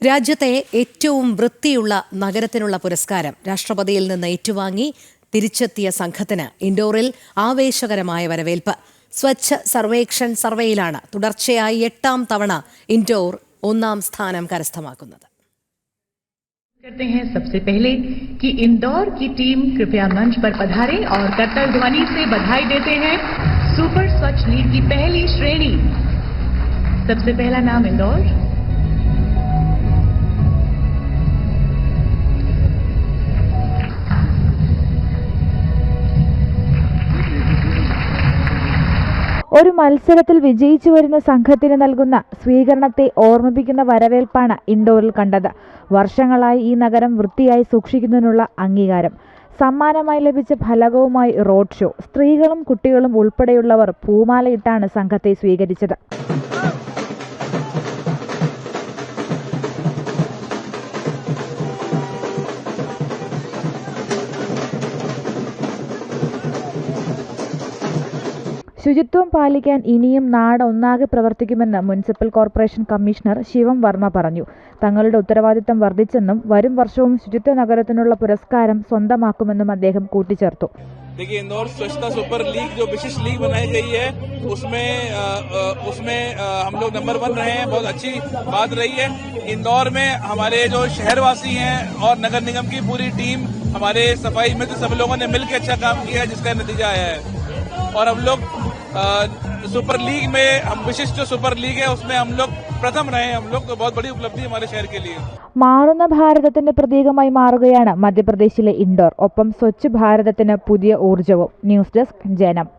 രാജ്യത്തെ ഏറ്റവും വൃത്തിയുള്ള നഗരത്തിനുള്ള പുരസ്കാരം രാഷ്ട്രപതിയിൽ നിന്ന് ഏറ്റുവാങ്ങി തിരിച്ചെത്തിയ സംഘത്തിന് ഇൻഡോറിൽ ആവേശകരമായ വരവേൽപ്പ് സ്വച്ഛ സർവേക്ഷൺ സർവേയിലാണ് തുടർച്ചയായി എട്ടാം തവണ ഇൻഡോർ ഒന്നാം സ്ഥാനം കരസ്ഥമാക്കുന്നത് करते हैं सबसे पहले कि इंदौर की टीम कृपया मंच पर पधारे और कत्तर ध्वनि से बधाई देते हैं सुपर स्वच्छ लीग की पहली श्रेणी सबसे पहला नाम इंदौर ഒരു മത്സരത്തിൽ വിജയിച്ചു വരുന്ന സംഘത്തിന് നൽകുന്ന സ്വീകരണത്തെ ഓർമ്മിപ്പിക്കുന്ന വരവേൽപ്പാണ് ഇൻഡോറിൽ കണ്ടത്. വർഷങ്ങളായി ഈ നഗരം വൃത്തിയായി സൂക്ഷിക്കുന്നതിനുള്ള അംഗീകാരം. സമ്മാനമായി ലഭിച്ച ഫലകവുമായി റോഡ് ഷോ. സ്ത്രീകളും കുട്ടികളും ഉൾപ്പെടെയുള്ളവർ പൂമാലയിട്ടാണ് സംഘത്തെ സ്വീകരിച്ചത്. ശുചിത്വം പാലിക്കാൻ ഇനിയും നാട് ഒന്നാകെ പ്രവർത്തിക്കുമെന്ന് municipal corporation commissioner Shivam Varma പറഞ്ഞു തങ്ങളുടെ ഉത്തരവാദിത്തം വർദ്ധിച്ചെന്നും വരും വർഷവും ശുചിത്വ നഗരത്തിനുള്ള പുരസ്കാരം സ്വന്തമാക്കുമെന്നും അദ്ദേഹം കൂട്ടിച്ചേർത്തു देखिए इंदौर स्वच्छता सुपर लीग जो विशिष्ट लीग बनाई गई है उसमें अ, अ, उसमें अ, हम लोग नंबर वन रहे हैं बहुत अच्छी बात रही है इंदौर में हमारे जो शहरवासी हैं और नगर निगम की पूरी टीम हमारे सफाई मित्र सब लोगों ने मिलकर अच्छा काम किया है जिसका नतीजा आया है और हम लोग अ, सुपर लीग में हम विशिष्ट जो सुपर लीग है उसमें हम लोग प्रथम रहे हैं हम लोग तो बहुत बड़ी उपलब्धि हमारे शहर के लिए മാറുന്ന ഭാരതത്തിന്റെ പ്രതീകമായി മാറുകയാണ് മധ്യപ്രദേശിലെ ഇൻഡോർ ഒപ്പം സ്വച്ഛ് ഭാരതത്തിന് പുതിയ ഊർജവും ന്യൂസ് ഡെസ്ക് ജനം